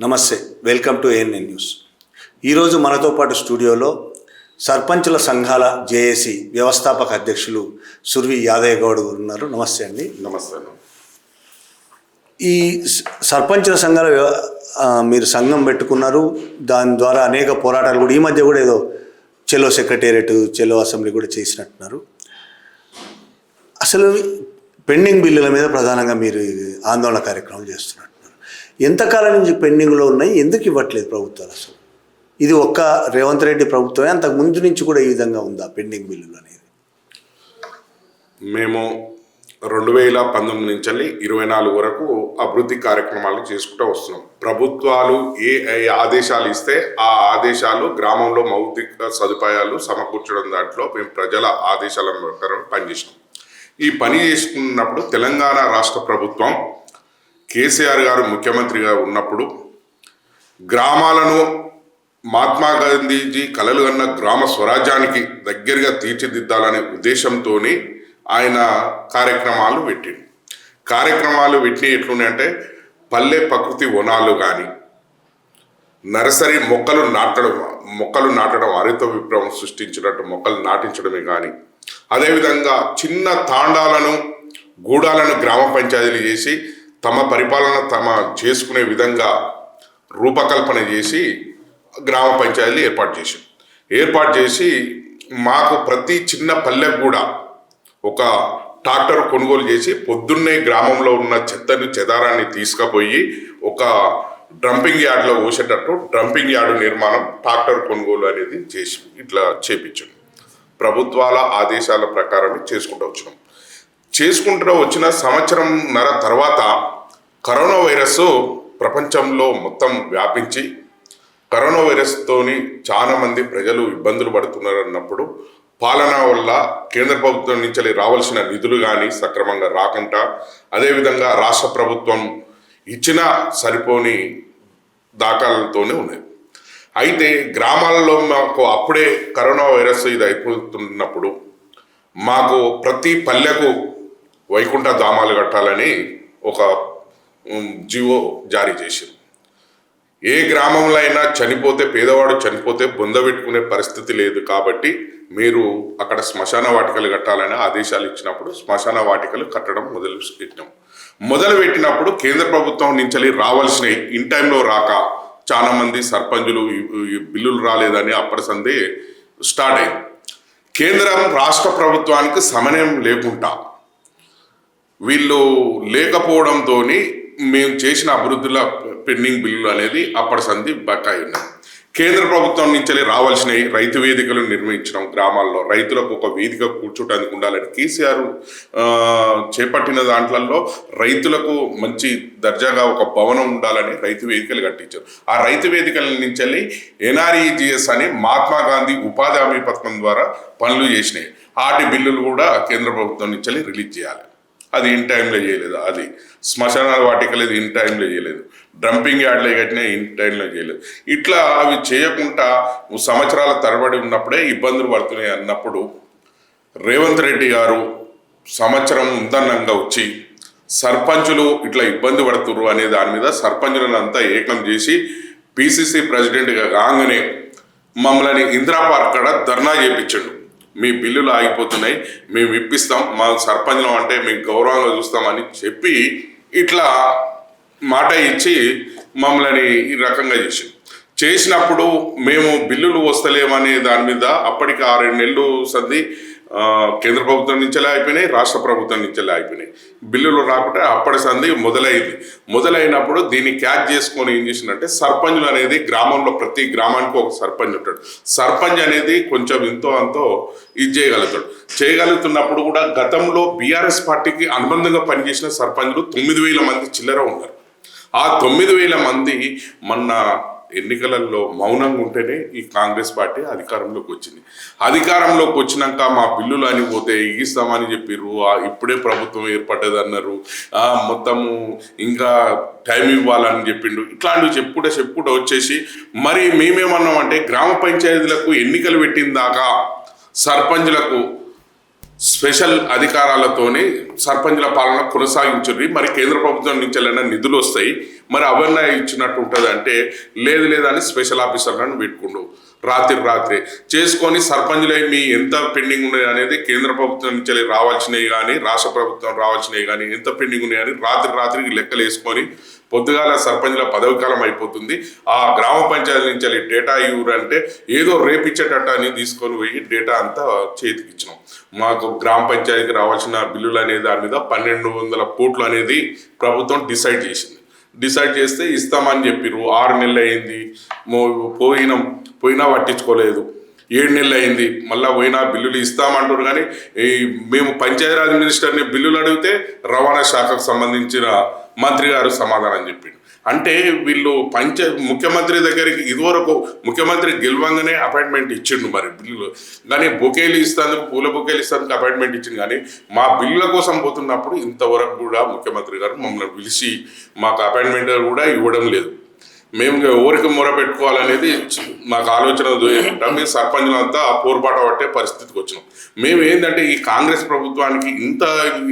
నమస్తే welcome to ANN news ఈరోజు మనతో పాటు స్టూడియోలో సర్పంచుల సంఘాల జేఏసీ వ్యవస్థాపక అధ్యక్షులు సుర్వి యాదయ్య గౌడ్ ఉన్నారు. నమస్తే అండి. నమస్తే ఈ సర్పంచుల సంఘాల మీరు సంఘం పెట్టుకున్నారు. దాని ద్వారా అనేక పోరాటాలు కూడా ఈ మధ్య కూడా ఏదో చెలో సెక్రటేరియట్ చెలో అసెంబ్లీ కూడా చేసినట్టున్నారు. అసలు పెండింగ్ బిల్లుల మీద ప్రధానంగా మీరు ఆందోళన కార్యక్రమాలు చేస్తున్నట్టున్నారు ఎంతకాలం నుంచి పెండింగ్లో ఉన్నాయి? ఎందుకు ఇవ్వట్లేదు ప్రభుత్వాలు అసలు? ఇది ఒక్క రేవంత్ రెడ్డి ప్రభుత్వమే అంతకు ముందు నుంచి కూడా ఈ విధంగా ఉందా పెండింగ్ బిల్లులు అనేది? మేము రెండు వేల పంతొమ్మిది నుంచి ఇరవై నాలుగు వరకు అభివృద్ధి కార్యక్రమాలు చేసుకుంటూ వస్తున్నాం. ప్రభుత్వాలు ఏ ఏ ఆదేశాలు ఇస్తే ఆ ఆదేశాలు గ్రామంలో మౌలిక సదుపాయాలు సమకూర్చడం దాంట్లో మేము ప్రజల ఆదేశాల ప్రకారం పనిచేసినాం. ఈ పని చేసుకున్నప్పుడు తెలంగాణ రాష్ట్ర ప్రభుత్వం కేసీఆర్ గారు ముఖ్యమంత్రిగా ఉన్నప్పుడు గ్రామాలను మహాత్మా గాంధీజీ కలలు కన్న గ్రామ స్వరాజ్యానికి దగ్గరగా తీర్చిదిద్దాలనే ఉద్దేశంతో ఆయన కార్యక్రమాలు పెట్టింది కార్యక్రమాలు పెట్టి ఎట్లున్నాయంటే పల్లె ప్రకృతి వనాలు కానీ నర్సరీ మొక్కలు నాటడం మొక్కలు నాటడం హరిత విప్లవం సృష్టించినట్టు మొక్కలు నాటించడమే కానీ అదేవిధంగా చిన్న తాండాలను గూడాలను గ్రామ పంచాయతీలు చేసి తమ పరిపాలన తమ చేసుకునే విధంగా రూపకల్పన చేసి గ్రామ పంచాయతీలు ఏర్పాటు చేసి ఏర్పాటు చేసి మాకు ప్రతి చిన్న పల్లెకు కూడా ఒక ట్రాక్టర్ కొనుగోలు చేసి పొద్దున్నే గ్రామంలో ఉన్న చెత్తను చెదారాన్ని తీసుకుపోయి ఒక డంపింగ్ యార్డ్లో పోసేటట్టు డంపింగ్ యార్డు నిర్మాణం ట్రాక్టర్ కొనుగోలు అనేది చేసి ఇట్లా చేపించాం. ప్రభుత్వాల ఆదేశాల ప్రకారమే చేసుకుంటూ వచ్చినాం. చేసుకుంటూ వచ్చిన సంవత్సరంన్నర తర్వాత కరోనా వైరస్ ప్రపంచంలో మొత్తం వ్యాపించి కరోనా వైరస్తోని చాలా మంది ప్రజలు ఇబ్బందులు పడుతున్నారు అన్నప్పుడు పాలన వల్ల కేంద్ర ప్రభుత్వం నుంచి రావాల్సిన నిధులు కానీ సక్రమంగా రాకుండా అదేవిధంగా రాష్ట్ర ప్రభుత్వం ఇచ్చిన సరిపోని దాఖలతోనే ఉన్నాయి. అయితే గ్రామాలలో మాకు అప్పుడే కరోనా వైరస్ ఇది అయిపోతున్నప్పుడు మాకు ప్రతి పల్లెకు వైకుంఠ ధామాలు కట్టాలని ఒక జీవో జారీ చేసింది ఏ గ్రామంలో అయినా చనిపోతే పేదవాడు చనిపోతే బొంద పెట్టుకునే పరిస్థితి లేదు కాబట్టి మీరు అక్కడ శ్మశాన వాటికలు కట్టాలని ఆదేశాలు ఇచ్చినప్పుడు శ్మశాన వాటికలు కట్టడం మొదలు పెట్టినాం. మొదలు పెట్టినప్పుడు కేంద్ర ప్రభుత్వం నుంచి రావాల్సినవి ఇన్ టైంలో రాక చాలా మంది సర్పంచులు బిల్లులు రాలేదని అప్పటిసందే స్టార్ట్ అయింది. కేంద్రం రాష్ట్ర ప్రభుత్వానికి సమన్వయం లేకుండా వీళ్ళు లేకపోవడంతో మేము చేసిన అభివృద్ధిలో పెండింగ్ బిల్లులు అనేది అప్పటి సంధి బకాయి ఉన్నాయి. కేంద్ర ప్రభుత్వం నుంచి రావాల్సినవి రైతు వేదికలు నిర్మించడం గ్రామాల్లో రైతులకు ఒక వేదిక కూర్చోటానికి ఉండాలని కేసీఆర్ చేపట్టిన దాంట్లలో రైతులకు మంచి దర్జాగా ఒక భవనం ఉండాలని రైతు వేదికలు కట్టించారు. ఆ రైతు వేదికల నుంచి ఎన్ఆర్ఈజిఎస్ అని మహాత్మా గాంధీ ఉపాధి హామీ పథకం ద్వారా పనులు చేసినాయి. వాటి బిల్లులు కూడా కేంద్ర ప్రభుత్వం నుంచి రిలీజ్ చేయాలి. అది ఇన్ టైంలో చేయలేదు అది. శ్మశానాల వాటికలేదు ఇన్ టైంలో చేయలేదు. డంపింగ్ యార్డ్లో కట్టినా ఇన్ టైంలో చేయలేదు. ఇట్లా అవి చేయకుండా సంవత్సరాల తరబడి ఉన్నప్పుడే ఇబ్బందులు పడుతున్నాయి అన్నప్పుడు రేవంత్ రెడ్డి గారు సంవత్సరం ఉందన్నంగా వచ్చి సర్పంచులు ఇట్లా ఇబ్బంది పడుతుర్రు అనే దాని మీద సర్పంచులను అంతా ఏకం చేసి పిసిసి ప్రెసిడెంట్గా కాగానే మమ్మల్ని ఇందిరా పార్క్ కాడ ధర్నా చేయించండు మీ బిల్లులు ఆగిపోతున్నాయి మేము ఇప్పిస్తాం మా సర్పంచం అంటే మేము గౌరవంగా చూస్తామని చెప్పి ఇట్లా మాట ఇచ్చి మమ్మల్ని ఈ రకంగా చేసి చేసినప్పుడు మేము బిల్లులు వస్తలేమనే దాని మీద అప్పటికి ఆరేడు నెలలు సర్ది కేంద్ర ప్రభుత్వం నుంచేలా అయిపోయినాయి రాష్ట్ర ప్రభుత్వం నుంచేలా అయిపోయినాయి. బిల్లులు రాకుంటే అప్పటి సంధి మొదలైంది. మొదలైనప్పుడు దీన్ని క్యాచ్ చేసుకొని ఏం చేసిందంటే సర్పంచులు అనేది గ్రామంలో ప్రతి గ్రామానికి ఒక సర్పంచ్ ఉంటాడు. సర్పంచ్ అనేది కొంచెం ఎంతో అంతో ఇది చేయగలుగుతాడు. చేయగలుగుతున్నప్పుడు కూడా గతంలో బీఆర్ఎస్ పార్టీకి అనుబంధంగా పనిచేసిన సర్పంచులు తొమ్మిది వేల మంది చిల్లర ఉన్నారు. ఆ తొమ్మిది వేల మంది మొన్న ఎన్నికలలో మౌనంగా ఉంటేనే ఈ కాంగ్రెస్ పార్టీ అధికారంలోకి వచ్చింది. అధికారంలోకి వచ్చినాక మా బిల్లులు అని పోతే ఇగిస్తామని చెప్పిర్రు. ఆ ఇప్పుడే ప్రభుత్వం ఏర్పడ్డది అన్నారు మొత్తము ఇంకా టైం ఇవ్వాలని చెప్పిండు. ఇట్లాంటివి చెప్పుకుంటే చెప్పుకుంటూ వచ్చేసి మరి మేమేమన్నామంటే గ్రామ పంచాయతీలకు ఎన్నికలు పెట్టిన దాకా సర్పంచ్లకు స్పెషల్ అధికారాలతోని సర్పంచ్ల పాలన కొనసాగించుర్రి. మరి కేంద్ర ప్రభుత్వం నుంచి వెళ్ళిన నిధులు వస్తాయి? మరి అవన్న ఇచ్చినట్టు ఉంటుంది అంటే లేదు లేదని స్పెషల్ ఆఫీసర్లను పెట్టుకుండు. రాత్రి రాత్రి. చేసుకొని సర్పంచ్లై మీ ఎంత పెండింగ్ ఉన్నాయి అనేది కేంద్ర ప్రభుత్వం నుంచి రావాల్సినవి కానీ రాష్ట్ర ప్రభుత్వం రావాల్సినవి కానీ ఎంత పెండింగ్ ఉన్నాయని రాత్రి రాత్రికి లెక్కలు వేసుకొని పొద్దుగాల సర్పంచ్ల పదవి కాలం అయిపోతుంది. ఆ గ్రామ పంచాయతీ నుంచి వెళ్ళి డేటా ఇవ్వరంటే ఏదో రేపిచ్చేటట్టు అని తీసుకొని పోయి డేటా అంతా చేతికి ఇచ్చినాం. మాకు గ్రామ పంచాయతీకి రావాల్సిన బిల్లులు అనే దాని మీద పన్నెండు వందల కోట్లు అనేది ప్రభుత్వం డిసైడ్ చేసింది. డిసైడ్ చేస్తే ఇస్తామని చెప్పిర్రు. ఆరు నెలలు అయింది. మో- పోయినాం. పోయినా పట్టించుకోలేదు. ఏడు నెలలు అయింది. మళ్ళా పోయినా బిల్లులు ఇస్తామంటారు కానీ ఈ మేము పంచాయతీరాజ్ మినిస్టర్ని బిల్లులు అడిగితే రవాణా శాఖకు సంబంధించిన మంత్రి గారు సమాధానం చెప్పిండు. అంటే వీళ్ళు పంచ ముఖ్యమంత్రి దగ్గరికి ఇదివరకు ముఖ్యమంత్రి గెలవంగానే అపాయింట్మెంట్ ఇచ్చిండు మరి బిల్లులు కానీ బొకేలు ఇస్తాను పూల బొకేలు ఇస్తాందుకు అపాయింట్మెంట్ ఇచ్చింది కానీ మా బిల్లుల కోసం పోతున్నప్పుడు ఇంతవరకు కూడా ముఖ్యమంత్రి గారు మమ్మల్ని పిలిచి మాకు అపాయింట్మెంట్ కూడా ఇవ్వడం లేదు. మేము ఊరికి ఎవరికి మొర పెట్టుకోవాలనేది మాకు ఆలోచన మీ సర్పంచులంతా పోరుపాట పట్టే పరిస్థితికి వచ్చినాం. మేము ఏంటంటే ఈ కాంగ్రెస్ ప్రభుత్వానికి ఇంత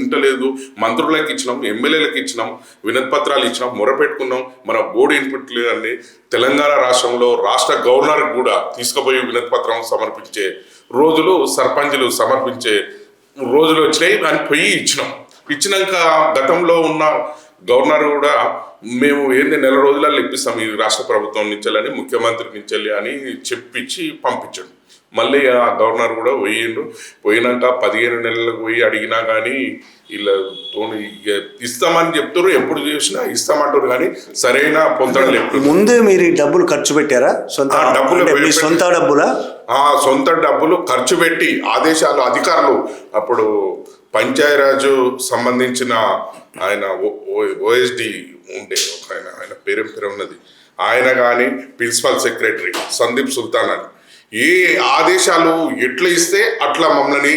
ఇంత లేదు. మంత్రులకు ఇచ్చినాం ఎమ్మెల్యేలకు ఇచ్చినాం వినతి పత్రాలు ఇచ్చినాం మొర పెట్టుకున్నాం. మన బోర్డు ఇన్పుట్ లేదండి. తెలంగాణ రాష్ట్రంలో రాష్ట్ర గవర్నర్ కూడా తీసుకుపోయి వినతి పత్రం సమర్పించే రోజులు సర్పంచులు సమర్పించే రోజులు వచ్చినాయి దాన్ని పోయి ఇచ్చినాం. ఇచ్చినాక గతంలో ఉన్న గవర్నర్ కూడా మేము ఏంది నెల రోజులలో ఇప్పిస్తాం ఈ రాష్ట్ర ప్రభుత్వం నుంచి అని ముఖ్యమంత్రి నుంచి అని చెప్పించి పంపించాడు. మళ్ళీ ఆ గవర్నర్ కూడా పోయిండు. పోయినాక పదిహేను నెలలకు పోయి అడిగినా కానీ వీళ్ళ తోని ఇస్తామని చెప్తారు ఎప్పుడు చేసినా ఇస్తామంటారు కానీ సరైన పొందడం లేదు ముందే మీరు ఈ డబ్బులు ఖర్చు పెట్టారా? సొంత ఆ, డబ్బులు సొంత డబ్బులా? ఆ సొంత డబ్బులు ఖర్చు పెట్టి ఆదేశాలు అధికారులు అప్పుడు పంచాయరాజు సంబంధించిన ఆయన ఓఎస్డి ఉండే ఒక ఆయన ఆయన పేరేం పేరు ఉన్నది? ఆయన కానీ ప్రిన్సిపల్ సెక్రటరీ సందీప్ సుల్తాన్ అని. ఏ ఆదేశాలు ఎట్లా ఇస్తే అట్లా మమ్మల్ని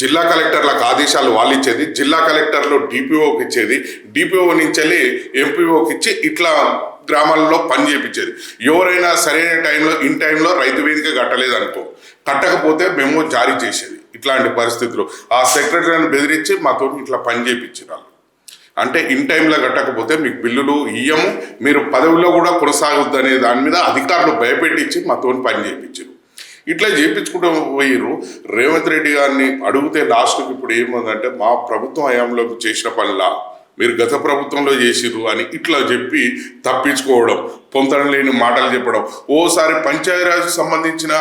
జిల్లా కలెక్టర్లకు ఆదేశాలు వాళ్ళు ఇచ్చేది జిల్లా కలెక్టర్లు డిపిఓకి ఇచ్చేది డిపిఓ నుంచి వెళ్ళి ఎంపీఓకి ఇచ్చి ఇట్లా గ్రామాల్లో పని చేయించేది ఎవరైనా సరైన టైంలో ఇన్ టైంలో రైతు వేదిక కట్టలేదనుకో కట్టకపోతే మేము జారీ చేసేది. ఇట్లాంటి పరిస్థితులు. ఆ సెక్రటరీని బెదిరించి మాతో ఇట్లా పని చేయించిన వాళ్ళు అంటే ఇన్ టైంలో కట్టకపోతే మీకు బిల్లులు ఇయ్యము మీరు పదవిలో కూడా కొనసాగొద్దు అనే దాని మీద అధికారులు భయపెట్టించి మాతో పని చేయించారు ఇట్లా చేయించుకుంటూ పోయిర్రు. రేవంత్ రెడ్డి గారిని అడిగితే లాస్ట్కి ఇప్పుడు ఏముందంటే మా ప్రభుత్వం హయాంలో చేసిన పనిలా మీరు గత ప్రభుత్వంలో చేసిర్రు అని ఇట్లా చెప్పి తప్పించుకోవడం పొంతడం లేని మాటలు చెప్పడం. ఓసారి పంచాయతీరాజ్ సంబంధించిన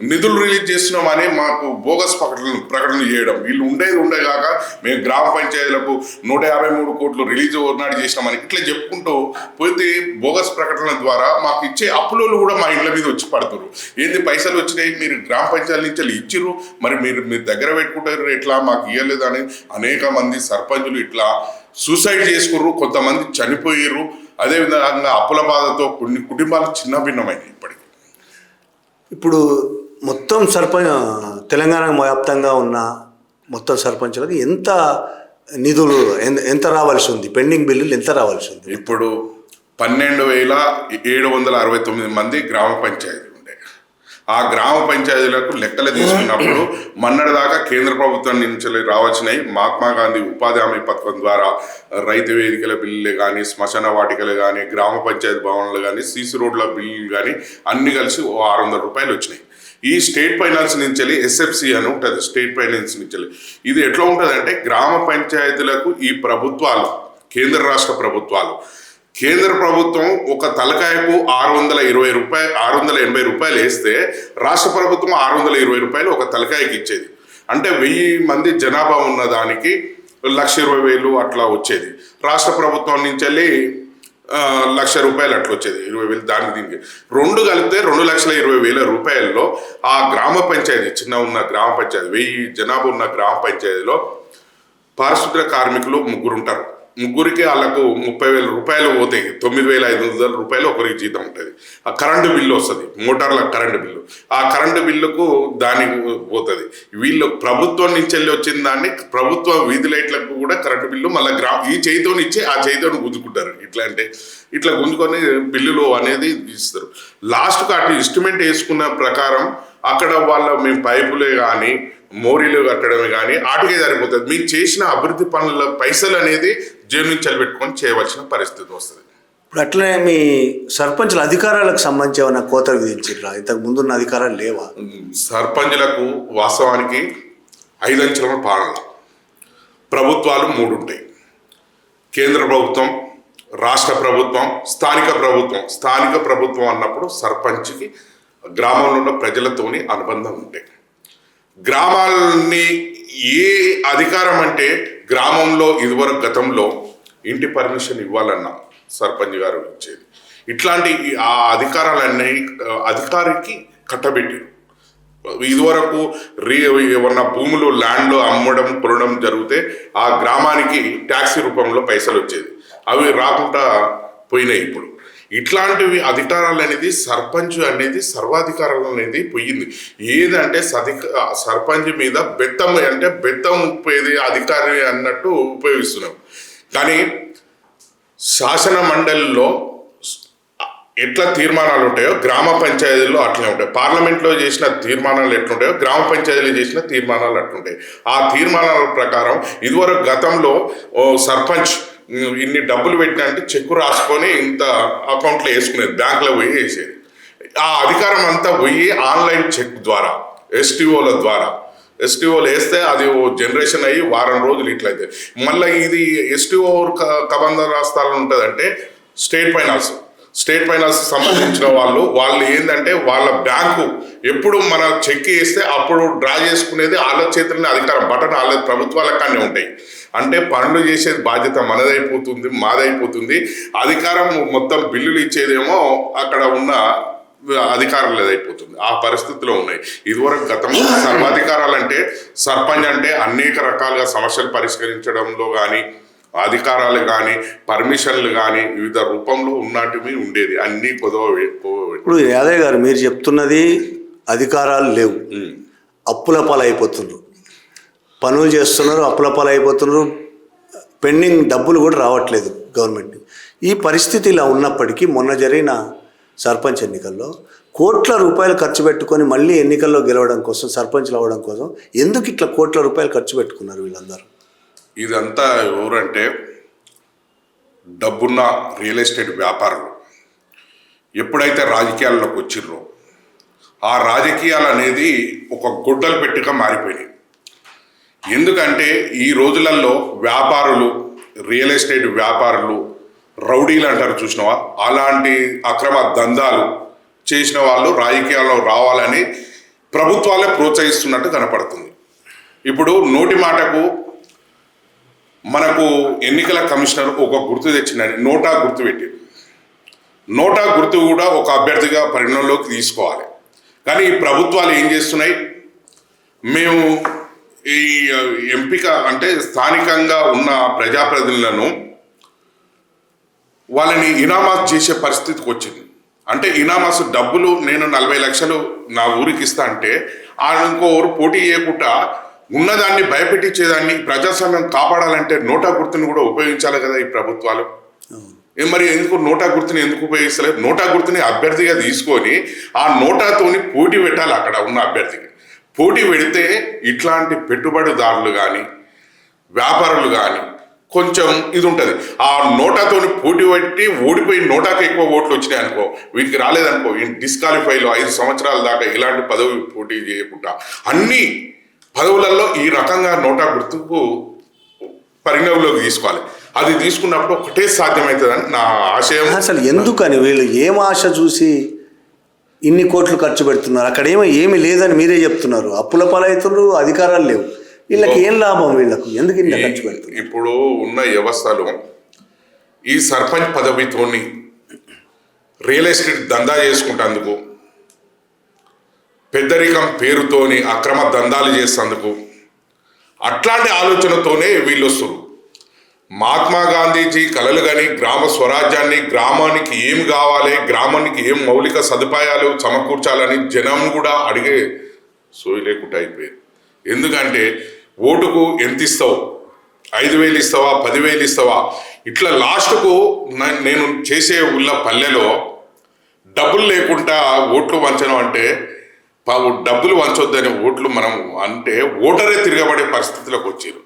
నిధులు రిలీజ్ చేస్తున్నామని మాకు బోగస్ ప్రకటనలు ప్రకటన చేయడం. వీళ్ళు ఉండేది ఉండేగాక మేము గ్రామ పంచాయతీలకు నూట యాభై మూడు కోట్లు రిలీజ్ ఓర్నాడు చేసినామని ఇట్లా చెప్పుకుంటూ పోతే బోగస్ ప్రకటన ద్వారా మాకు ఇచ్చే అప్పులోళ్ళు కూడా మా ఇండ్ల మీద వచ్చి పడుతున్నారు ఏంది పైసలు వచ్చినాయి? మీరు గ్రామ పంచాయతీ నుంచి ఇచ్చిర్రు? మరి మీరు మీరు దగ్గర పెట్టుకుంటారు ఎట్లా? మాకు ఇవ్వలేదని అనేక మంది సర్పంచులు ఇట్లా సూసైడ్ చేసుకుర్రు. కొంతమంది చనిపోయారు అదేవిధంగా అప్పుల బాధతో కొన్ని కుటుంబాలు చిన్న భిన్నమైనవి ఇప్పటికి. ఇప్పుడు మొత్తం సర్పంచ్ తెలంగాణ వ్యాప్తంగా ఉన్న మొత్తం సర్పంచులకు ఎంత నిధులు ఎంత ఎంత రావాల్సి ఉంది? పెండింగ్ బిల్లులు ఎంత రావాల్సి ఉంది? ఇప్పుడు పన్నెండు వేల ఏడు వందల అరవై తొమ్మిది మంది గ్రామ పంచాయతీలు ఉండే. ఆ గ్రామ పంచాయతీలకు లెక్కలు తీసుకున్నప్పుడు మన్నటిదాకా కేంద్ర ప్రభుత్వం నుంచి రావాల్సినవి మహాత్మా గాంధీ ఉపాధి హామీ పథకం ద్వారా రైతు వేదికల బిల్లులే కానీ శ్మశాన వాటికలు కానీ గ్రామ పంచాయతీ భవనాలు కానీ సీసీ రోడ్ల బిల్లులు కానీ అన్ని కలిసి ఓ ఆరు వందల రూపాయలు వచ్చినాయి. ఈ స్టేట్ ఫైనాన్స్ నుంచి వెళ్ళి ఎస్ఎఫ్సి అని ఉంటుంది స్టేట్ ఫైనాన్స్ నుంచి వెళ్ళి ఇది ఎట్లా ఉంటుంది అంటే గ్రామ పంచాయతీలకు ఈ ప్రభుత్వాలు కేంద్ర రాష్ట్ర ప్రభుత్వాలు. కేంద్ర ప్రభుత్వం ఒక తలకాయకు ఆరు వందల ఇరవై రూపాయలు ఆరు వందల ఎనభై రూపాయలు వేస్తే రాష్ట్ర ప్రభుత్వం ఆరు వందల ఇరవై రూపాయలు ఒక తలకాయకి ఇచ్చేది. అంటే వెయ్యి మంది జనాభా ఉన్న దానికి లక్ష ఇరవై వేలు అట్లా వచ్చేది. రాష్ట్ర ప్రభుత్వం నుంచి వెళ్ళి లక్ష రూపాయలు అట్లా వచ్చేది ఇరవై వేలు దానికి దీనికి. రెండు కలిపితే రెండు లక్షల ఇరవై వేల రూపాయల్లో ఆ గ్రామ పంచాయతీ చిన్న ఉన్న గ్రామ పంచాయతీ వెయ్యి జనాభా ఉన్న గ్రామ పంచాయతీలో పారిశుద్ధ్య కార్మికులు ముగ్గురు ఉంటారు ముగ్గురికి వాళ్ళకు ముప్పై వేల రూపాయలు పోతాయి తొమ్మిది వేల ఐదు వందల రూపాయలు ఒకరికి జీతం ఉంటుంది. ఆ కరెంటు బిల్లు వస్తుంది మోటార్ల కరెంటు బిల్లు. ఆ కరెంటు బిల్లుకు దానికి పోతుంది. వీళ్ళు ప్రభుత్వం నుంచి వెళ్ళి వచ్చిన దాన్ని ప్రభుత్వ వీధి లైట్లకు కూడా కరెంటు బిల్లు మళ్ళీ గ్రా ఈ చేతితోని ఇచ్చి ఆ చేతితోని గుద్దుకుంటారు. ఇట్లా అంటే ఇట్లా గుంజుకొని బిల్లులు అనేది ఇస్తారు. లాస్ట్కి అటు ఇన్స్ట్రుమెంట్ వేసుకున్న ప్రకారం అక్కడ వాళ్ళ మేము పైపులే కానీ మోరీలు కట్టడమే కానీ ఆటకే సరిపోతుంది. మీరు చేసిన అభివృద్ధి పనుల పైసలు అనేది జేబు నుంచి పెట్టుకొని చేయవలసిన పరిస్థితి వస్తుంది. ఇప్పుడు అట్లనే మీ సర్పంచుల అధికారాలకు సంబంధించి ఏమైనా కోతలు విధించారా ఇంతకు ముందున్న అధికారాలు లేవా? సర్పంచులకు వాస్తవానికి ఐదంచెల పాలన. ప్రభుత్వాలు మూడు ఉంటాయి కేంద్ర ప్రభుత్వం రాష్ట్ర ప్రభుత్వం స్థానిక ప్రభుత్వం. స్థానిక ప్రభుత్వం అన్నప్పుడు సర్పంచ్కి గ్రామంలో ఉన్న ప్రజలతోని అనుబంధం ఉంటాయి గ్రామాలని ఏ అధికారం అంటే గ్రామంలో ఇదివరకు గతంలో ఇంటి పర్మిషన్ ఇవ్వాలన్నా సర్పంచ్ గారు ఇచ్చేది. ఇట్లాంటి ఆ అధికారాలన్నీ అధికారికి కట్టబెట్టారు. ఇదివరకు రీ ఏమన్నా భూములు ల్యాండ్లు అమ్మడం కొనడం జరిగితే ఆ గ్రామానికి ట్యాక్సీ రూపంలో పైసలు వచ్చేది అవి రాకుండా పోయినాయి ఇప్పుడు. ఇట్లాంటివి అధికారాలు అనేది సర్పంచ్ అనేది సర్వాధికారాలు అనేది పోయింది. ఏదంటే సధిక సర్పంచ్ మీద బెత్తం అంటే బెత్తం ఉపయోగి అధికారి అన్నట్టు ఉపయోగిస్తున్నాం. కానీ శాసన మండలిలో ఎట్లా తీర్మానాలు ఉంటాయో గ్రామ పంచాయతీల్లో అట్లనే ఉంటాయి. పార్లమెంట్లో చేసిన తీర్మానాలు ఎట్లుంటాయో గ్రామ పంచాయతీలో చేసిన తీర్మానాలు అట్లుంటాయి. ఆ తీర్మానాల ప్రకారం ఇదివరకు గతంలో సర్పంచ్ ఇన్ని డబ్బులు పెట్టినా అంటే చెక్కు రాసుకొని ఇంత అకౌంట్లో వేసుకునేది బ్యాంకులో పోయి వేసేది. ఆ అధికారం అంతా పోయి ఆన్లైన్ చెక్ ద్వారా ఎస్టీఓల ద్వారా. ఎస్టీఓలు వేస్తే అది ఓ జనరేషన్ అయ్యి వారం రోజులు ఇట్లయితే. మళ్ళీ ఇది ఎస్టీఓ కబంధ రాస్తాలు ఉంటుందంటే స్టేట్ ఫైనాన్స్. స్టేట్ ఫైనాన్స్ సంబంధించిన వాళ్ళు వాళ్ళు ఏంటంటే వాళ్ళ బ్యాంకు ఎప్పుడు మన చెక్ వేస్తే అప్పుడు డ్రా చేసుకునేది వాళ్ళ చేతులనే అధికారం బటన్ వాళ్ళ ప్రభుత్వాల కానే ఉంటాయి. అంటే పనులు చేసేది బాధ్యత మనదైపోతుంది మాదైపోతుంది. అధికారం మొత్తం బిల్లులు ఇచ్చేదేమో అక్కడ ఉన్న అధికారులు అయిపోతుంది ఆ పరిస్థితిలో ఉన్నాయి. ఇదివరకు గతంలో సర్వాధికారాలు అంటే సర్పంచ్ అంటే అనేక రకాలుగా సమస్యలు పరిష్కరించడంలో కానీ అధికారాలు కానీ పర్మిషన్లు కానీ వివిధ రూపంలో ఉన్నటివి ఉండేది. అన్నీ కొదవ ఇప్పుడు యాదయ్య గారు మీరు చెప్తున్నది అధికారాలు లేవు. అప్పుల పాలైపోతున్నారు పనులు చేస్తున్నారు అప్పుల పాలైపోతున్నారు పెండింగ్ డబ్బులు కూడా రావట్లేదు గవర్నమెంట్. ఈ పరిస్థితి ఇలా ఉన్నప్పటికీ మొన్న జరిగిన సర్పంచ్ ఎన్నికల్లో కోట్ల రూపాయలు ఖర్చు పెట్టుకొని మళ్ళీ ఎన్నికల్లో గెలవడం కోసం సర్పంచ్లు అవ్వడం కోసం ఎందుకు ఇట్లా కోట్ల రూపాయలు ఖర్చు పెట్టుకున్నారు వీళ్ళందరూ? ఇదంతా ఎవరంటే డబ్బున్న రియల్ ఎస్టేట్ వ్యాపారులు. ఎప్పుడైతే రాజకీయాల్లోకి వచ్చిర్రో ఆ రాజకీయాలు అనేది ఒక గుడ్డలు పెట్టిగా మారిపోయినాయి. ఎందుకంటే ఈ రోజులలో వ్యాపారులు రియల్ ఎస్టేట్ వ్యాపారులు రౌడీలు అంటారు చూసినవా? అలాంటి అక్రమ దందాలు చేసిన వాళ్ళు రాజకీయాల్లో రావాలని ప్రభుత్వాలే ప్రోత్సహిస్తున్నట్టు కనపడుతుంది. ఇప్పుడు నోటి మాటకు మనకు ఎన్నికల కమిషనర్ ఒక గుర్తు తెచ్చిందని నోటా గుర్తు పెట్టి. నోటా గుర్తు కూడా ఒక అభ్యర్థిగా పరిగణలోకి తీసుకోవాలి. కానీ ఈ ప్రభుత్వాలు ఏం చేస్తున్నాయి? మేము ఈ ఎంపిక అంటే స్థానికంగా ఉన్న ప్రజాప్రతినిధులను వాళ్ళని ఇనామాస్ చేసే పరిస్థితికి వచ్చింది. అంటే ఇనామాస్ డబ్బులు నేను నలభై లక్షలు నా ఊరికి ఇస్తా అంటే ఆ ఇంకో ఊరు పోటీ చేయకుండా ఉన్నదాన్ని భయపెట్టించేదాన్ని ప్రజాస్వామ్యం కాపాడాలంటే నోటా గుర్తుని కూడా ఉపయోగించాలి కదా ఈ ప్రభుత్వాలు. మరి ఎందుకు నోటా గుర్తుని ఎందుకు ఉపయోగిస్తలేదు? నోటా గుర్తుని అభ్యర్థిగా తీసుకొని ఆ నోటాతోని పోటీ పెట్టాలి అక్కడ ఉన్న అభ్యర్థికి. పోటీ పెడితే ఇట్లాంటి పెట్టుబడిదారులు కానీ వ్యాపారులు కానీ కొంచెం ఇది ఉంటుంది ఆ నోటాతో పోటీ పెట్టి ఓడిపోయి నోటాకి ఎక్కువ ఓట్లు వచ్చినాయి అనుకో వీటికి రాలేదనుకో డిస్క్వాలిఫైలో ఐదు సంవత్సరాల దాకా ఇలాంటి పదవి పోటీ చేయకుండా అన్ని పదవులలో ఈ రకంగా నోటా గుర్తుకు పరిగణలోకి తీసుకోవాలి. అది తీసుకున్నప్పుడు ఒకటే సాధ్యమవుతుందని నా ఆశయం. అసలు ఎందుకని వీళ్ళు ఏం ఆశ చూసి ఇన్ని కోట్లు ఖర్చు పెడుతున్నారు. అక్కడ ఏమో ఏమీ లేదని మీరే చెప్తున్నారు. అప్పుల పాలవుతున్నారు అధికారాలు లేవు. వీళ్ళకి ఏం లాభం వీళ్ళకు? ఎందుకు ఇంత ఖర్చు పెడుతున్నారు? ఇప్పుడు ఉన్న వ్యవస్థలో ఈ సర్పంచ్ పదవితోని రియల్ ఎస్టేట్ దందా చేసుకుంటేందుకు పెద్దరికం పేరుతోని అక్రమ దందాలు చేసేందుకు అట్లాంటి ఆలోచనతోనే వీళ్ళు వస్తారు మహాత్మా గాంధీజీ కలలు కానీ గ్రామ స్వరాజ్యాన్ని గ్రామానికి ఏం కావాలి గ్రామానికి ఏం మౌలిక సదుపాయాలు సమకూర్చాలని జనం కూడా అడిగే సోయి లేకుండా అయిపోయింది ఎందుకంటే ఓటుకు ఎంత ఇస్తావు? ఐదు వేలు ఇస్తావా? పదివేలు ఇస్తావా? ఇట్లా లాస్ట్కు నేను చేసే ఊళ్ళ పల్లెలో డబ్బులు లేకుండా ఓట్లు వంచడం అంటే పావు డబ్బులు వంచొద్దని ఓట్లు మనం అంటే ఓటరే తిరగబడే పరిస్థితిలోకి వచ్చారు.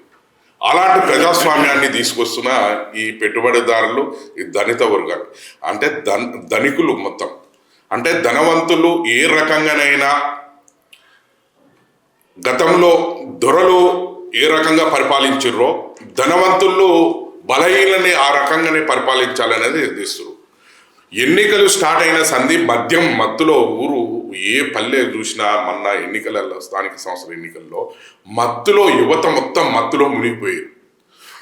అలాంటి ప్రజాస్వామ్యాన్ని తీసుకొస్తున్న ఈ పెట్టుబడిదారులు ఈ ధనిత వర్గాలు. అంటే ధన్ ధనికులు మొత్తం. అంటే ధనవంతులు ఏ రకంగానైనా గతంలో దొరలు ఏ రకంగా పరిపాలించారో ధనవంతులు బలహీనని ఆ రకంగానే పరిపాలించాలనేది నిర్దిస్తున్నారు ఎన్నికలు స్టార్ట్ అయిన సంధి మద్యం మత్తులో ఊరు ఏ పల్లె చూసినా మొన్న ఎన్నికలలో స్థానిక సంస్థల ఎన్నికల్లో మత్తులో యువత మొత్తం మత్తులో మునిగిపోయారు.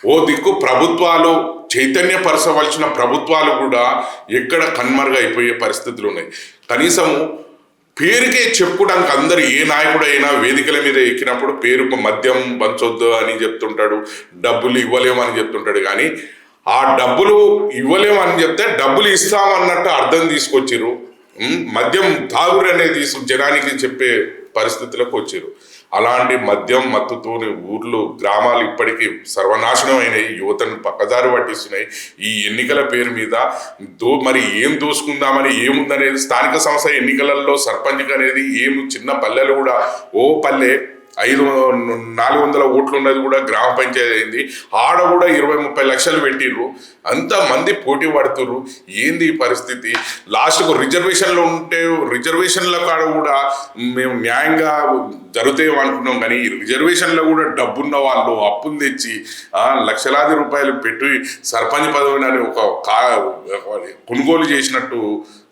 ఓ దిక్కు ప్రభుత్వాలు చైతన్యపరచవలసిన ప్రభుత్వాలు కూడా ఎక్కడ కన్మరుగైపోయే పరిస్థితులు ఉన్నాయి. కనీసము పేరుకే చెప్పుకోవడానికి అందరు ఏ నాయకుడైనా వేదికల మీద ఎక్కినప్పుడు పేరుకు మద్యం పంచొద్దు అని చెప్తుంటాడు డబ్బులు ఇవ్వలేమని చెప్తుంటాడు. కానీ ఆ డబ్బులు ఇవ్వలేమని చెప్తే డబ్బులు ఇస్తామన్నట్టు అర్థం తీసుకొచ్చిర్రు. మద్యం తాగురు అనేది జనానికి చెప్పే పరిస్థితులకు వచ్చారు. అలాంటి మద్యం మత్తుతోని ఊర్లు గ్రామాలు ఇప్పటికీ సర్వనాశనం అయినాయి యువతను పక్కదారి పట్టిస్తున్నాయి. ఈ ఎన్నికల పేరు మీద దో మరి ఏం దోసుకుందామని ఏముందనేది స్థానిక సంస్థ ఎన్నికలలో సర్పంచ్ అనేది ఏం చిన్న పల్లెలు కూడా ఓ పల్లె ఐదు నాలుగు వందల ఓట్లు ఉన్నది కూడా గ్రామ పంచాయతీ అయింది. ఆడ కూడా ఇరవై ముప్పై లక్షలు పెట్టిర్రు. అంత మంది పోటీ పడుతుర్రు. ఏంది ఈ పరిస్థితి? లాస్ట్కు రిజర్వేషన్లు ఉంటే రిజర్వేషన్ల కాడ కూడా మేము న్యాయంగా జరుగుతాయి అనుకున్నాం కానీ ఈ రిజర్వేషన్లో కూడా డబ్బున్న వాళ్ళు అప్పులు తెచ్చి లక్షలాది రూపాయలు పెట్టి సర్పంచ్ పదవిని అని ఒక కా కొనుగోలు చేసినట్టు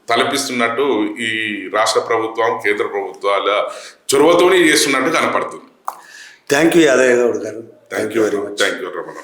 తలపిస్తున్నట్టు ఈ రాష్ట్ర ప్రభుత్వం కేంద్ర ప్రభుత్వాల చొరవతోనే చేస్తున్నట్టు కనపడుతుంది. Thank you Yadaiah Goud garu thank you very much thank you Ramana